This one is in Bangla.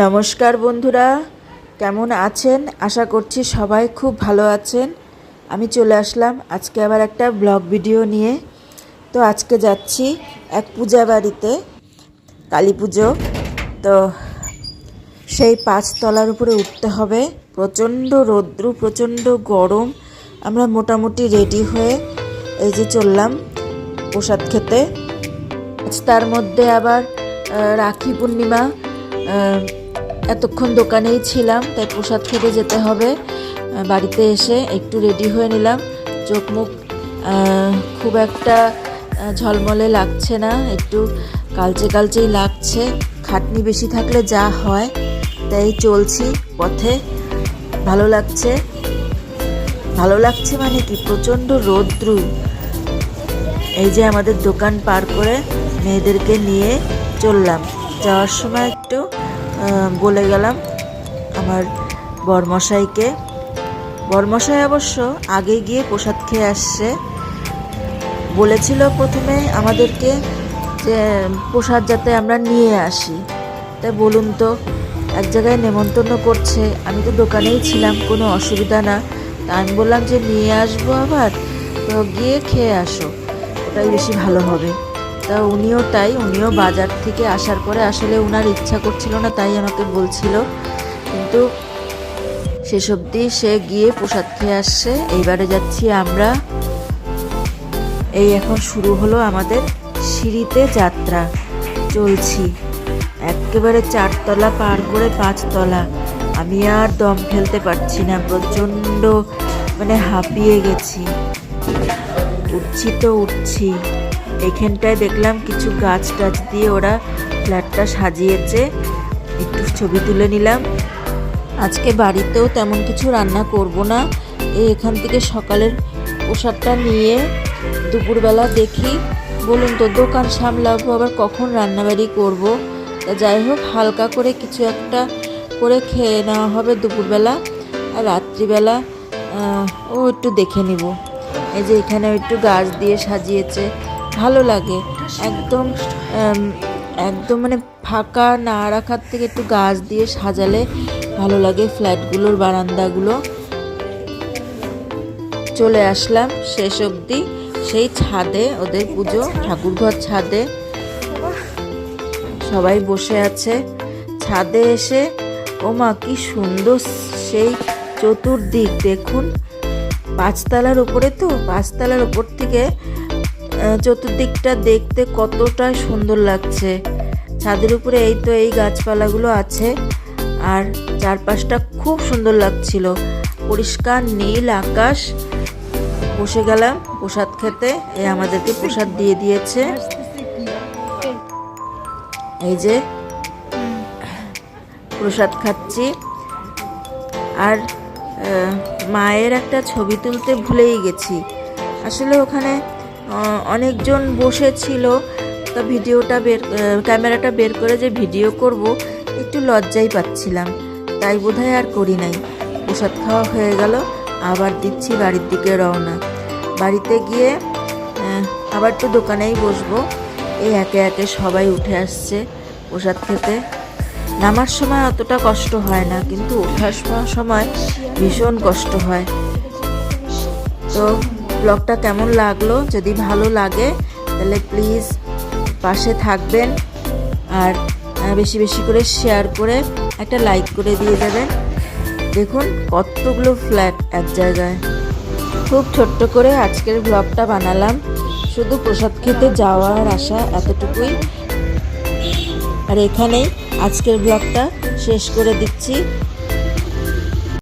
নমস্কার বন্ধুরা, কেমন আছেন? আশা করছি সবাই খুব ভালো আছেন। আমি চলে আসলাম আজকে আবার একটা ব্লগ ভিডিও নিয়ে। তো আজকে যাচ্ছি এক পূজা বাড়িতে, কালী পুজো। তো সেই পাঁচতলার উপরে উঠতে হবে। প্রচণ্ড রৌদ্র, প্রচণ্ড গরম। আমরা মোটামুটি রেডি হয়ে এই যে চললাম প্রসাদ খেতে। তার মধ্যে আবার রাখি পূর্ণিমা এতক্ষণ দোকানেই ছিলাম, তাই প্রসাদ খেতে যেতে হবে। বাড়িতে এসে একটু রেডি হয়ে নিলাম। চোখ মুখ খুব একটা ঝলমলে লাগছে না, একটু কালচে কালচেই লাগছে। খাটনি বেশি থাকলে যা হয়, তাই চলছি পথে। ভালো লাগছে। ভালো লাগছে মানে কি? প্রচণ্ড রৌদ্রু। এই যে আমাদের দোকান পার করে মেয়েদেরকে নিয়ে চললাম। যাওয়ার সময় একটু বলে গেলাম আমার বরমশাইকে। বরমশাই অবশ্য আগে গিয়ে প্রসাদ খেয়ে আসছে। বলেছিল প্রথমে আমাদেরকে যে, প্রসাদ যাতে আমরা নিয়ে আসি। তাই বলুন তো, এক জায়গায় নেমন্তন্ন করছে। আমি তো দোকানেই ছিলাম, কোনো অসুবিধা না। তা আমি বললাম যে, নিয়ে আসব আবার? তো গিয়ে খেয়ে আসো, ওটাই বেশি ভালো হবে। তা উনিও তাই, উনিও বাজার থেকে আসার পরে আসলে ওনার ইচ্ছা করছিল না, তাই আমাকে বলছিল। কিন্তু শেষ অবধি সে গিয়ে প্রসাদ খেয়ে আসছে। এইবারে যাচ্ছি আমরা। এই এখন শুরু হলো আমাদের সিঁড়িতে যাত্রা। চলছি। একেবারে চারতলা পার করে পাঁচতলা। আমি আর দম ফেলতে পারছি না, প্রচণ্ড মানে হাঁপিয়ে গেছি। উঠছি তো উঠছি। এখানটায় দেখলাম কিছু গাছ টাছ দিয়ে ওরা ফ্ল্যাটটা সাজিয়েছে। একটু ছবি তুলে নিলাম। আজকে বাড়িতেও তেমন কিছু রান্না করব না। এখান থেকে সকালের পোশাকটা নিয়ে দুপুরবেলা দেখি। বলুন তো, দোকান সামলাবো, আবার কখন রান্নাবাড়ি করব? তা যাই হোক, হালকা করে কিছু একটা করে খেয়ে নেওয়া হবে দুপুরবেলা। আর রাত্রিবেলা ও একটু দেখে নিব। এই যে এখানে একটু গাছ দিয়ে সাজিয়েছে। ভালো লাগে। একদম একদম মানে ফাঁকা না রাখার থেকে একটু গাছ দিয়ে সাজালে ভালো লাগে ফ্ল্যাটগুলোর বারান্দাগুলো। চলে আসলাম শেষ অবধি, সেই ছাদে ওদের পুজো, ঠাকুরঘর ছাদে। সবাই বসে আছে। ছাদে এসে ও মা কি সুন্দর সেই চতুর্দিক। দেখুন, পাঁচতলার উপরে তো, পাঁচতলার উপর থেকে চতুর্দিকটা দেখতে কতটা সুন্দর লাগছে। ছাদের উপরে এই তো এই গাছপালাগুলো আছে, আর চারপাশটা খুব সুন্দর লাগছিল। পরিষ্কার নীল আকাশ, বসে গেলাম প্রসাদ খেতে, এ আমাদেরকে প্রসাদ দিয়ে দিয়েছে। এই যে প্রসাদ খাচ্ছি। আর মায়ের একটা ছবি তুলতে ভুলেই গেছি। আসলে ওখানে অনেকজন বসেছিল। তা ভিডিওটা বের ক্যামেরাটা বের করে যে ভিডিও করব, একটু লজ্জাই পাচ্ছিলাম। তাই বোধহয় আর করি নাই। প্রসাদ খাওয়া হয়ে গেল, আবার দিচ্ছি বাড়ির দিকে রওনা। বাড়িতে গিয়ে আবার তো দোকানেই বসবো। এই একে একে সবাই উঠে আসছে প্রসাদ খেতে। নামার সময় অতটা কষ্ট হয় না, কিন্তু ওঠার সময় ভীষণ কষ্ট হয়। তো ব্লগটা কেমন লাগল? যদি ভালো লাগে, তাহলে প্লিজ পাশে থাকবেন আর বেশি বেশি করে শেয়ার করে একটা লাইক করে দিয়ে দেবেন। দেখুন কতগুলো ফ্ল্যাট এক জায়গায়। খুব ছোট্ট করে আজকের ব্লগটা বানালাম। শুধু প্রসাদ খেতে যাওয়ার আশা এতটুকুই। আর এখানেই আজকের ব্লগটা শেষ করে দিচ্ছি।